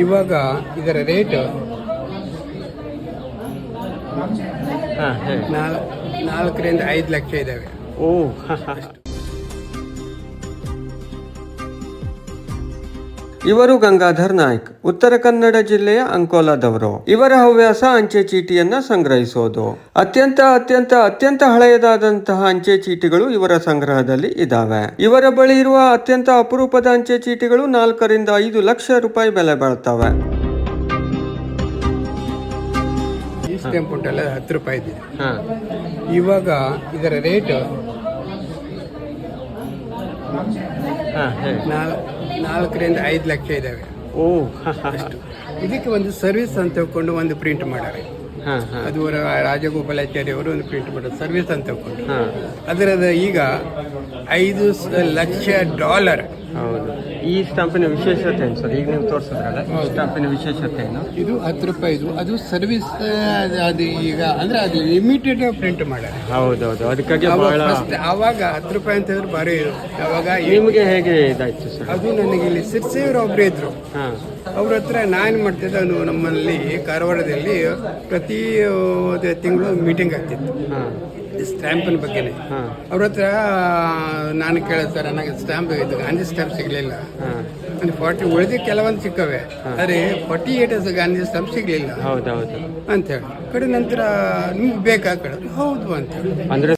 ಇವಾಗ ಇದರ ರೇಟ್ ನಾಲ್ಕರಿಂದ ಐದು ಲಕ್ಷ ಇದ್ದಾವೆ ಓ ಇವರು ಗಂಗಾಧರ್ ನಾಯ್ಕ್. ಉತ್ತರ ಕನ್ನಡ ಜಿಲ್ಲೆಯ ಅಂಕೋಲಾದವರು. ಇವರ ಹವ್ಯಾಸ ಅಂಚೆ ಚೀಟಿಯನ್ನ ಸಂಗ್ರಹಿಸೋದು. ಅತ್ಯಂತ ಅತ್ಯಂತ ಅತ್ಯಂತ ಹಳೆಯದಾದಂತಹ ಅಂಚೆ ಚೀಟಿಗಳು ಇವರ ಸಂಗ್ರಹದಲ್ಲಿ ಇದಾವೆ. ಇವರ ಬಳಿ ಇರುವ ಅತ್ಯಂತ ಅಪರೂಪದ ಅಂಚೆ ಚೀಟಿಗಳು ನಾಲ್ಕರಿಂದ ಐದು ಲಕ್ಷ ರೂಪಾಯಿ ಬೆಲೆ ಬಾಳ್ತವೆ. ಉಂಟಲ್ಲ ಹತ್ತು ರೂಪಾಯಿ ಇದೆ. ಹಾ. ಇವಾಗ ಇದರ ರೇಟ್ ಹಾ ಹೇಳಿ. ನಾಲ್ಕರಿಂದ ಐದು ಲಕ್ಷ ಇದ್ದಾವೆ ಓ ಇದಕ್ಕೆ ಒಂದು ಸರ್ವಿಸ್ ಅಂತ ತಗೊಂಡು ಒಂದು ಪ್ರಿಂಟ್ ಹಾ ಅದು ಅವರ ರಾಜಗೋಪಾಲಾಚಾರ್ಯ ಅವರು ಒಂದು ಪ್ರಿಂಟ್ ಮಾಡೋದು ಸರ್ವಿಸ್ ಅಂತ ತಗೊಂಡು ಹಾ. ಅದರದ ಈಗ ಐದು ಲಕ್ಷ ಡಾಲರ್. ಹೌದು. ಈ ಸ್ಟಾಂಪಿನ ವಿಶೇಷತೆ ಏನು ಸರ್? ಈಗ ನೀವು ತೋರಿಸಿದ್ರಲ್ಲ ಸ್ಟಾಂಪಿನ ವಿಶೇಷತೆ ಏನು? ಇದು ಹತ್ತು ರೂಪಾಯಿದು ಅದು ಸರ್ವಿಸ್ ಅದು ಈಗ ಅಂದ್ರೆ ಅದು ಲಿಮಿಟೆಡ್ ಪ್ರಿಂಟ್ ಮಾಡಿ ಹೌದೌದು. ಅದಕ್ಕಾಗಿ ಬಹಳ ಆವಾಗ ಹತ್ತು ರೂಪಾಯಿ ಅಂತ ಹೇಳಿದ್ರೆ ಭಾರಿ ಅವಾಗ ನಿಮಗೆ ಹೇಗೆ ಇದಾಯ್ತು ಸರ್? ಅದು ನನಗೆ ಇಲ್ಲಿ ಸಿರ್ಸೆಯವರು ಒಬ್ಬರೇ ಇದ್ರು. ಹಾಂ. ಅವ್ರ ಹತ್ರ ನಾನು ಮಾಡ್ತಿದ್ದೆ ಅವನು ನಮ್ಮಲ್ಲಿ ಕಾರವಾರದಲ್ಲಿ ಪ್ರತಿ ತಿಂಗಳು ಮೀಟಿಂಗ್ ಆಗ್ತಿತ್ತು. ಸ್ಟ್ಯಾಂಪಿನ ಬಗ್ಗೆನೇ. ಅವ್ರ ಹತ್ರ ನಾನು ಕೇಳಿದೆ ಸರ್ ನನಗೆ ಸ್ಟ್ಯಾಂಪ್ ಇದು ಗಾಂಧಿ ಸ್ಟ್ಯಾಂಪ್ ಸಿಗಲಿಲ್ಲ. ಅಂದ್ರೆ ಫಾರ್ಟಿ ಉಳಿದ ಕೆಲವೊಂದು ಸಿಕ್ಕವೆ. ಆದರೆ ಫಾರ್ಟಿ ಏಟ್ ಗಾಂಧಿ ಸ್ಟ್ಯಾಂಪ್ ಸಿಗಲಿಲ್ಲ. ಹೌದೌದು. ಅಂತ ಹೇಳಿ. ಕಡೆ ನಂತರ ನಿಮ್ಗೆ ಬೇಕಾ? ಕಡೆ ಹೌದು ಅಂತ ಹೇಳಿ. ಅಂದ್ರೆ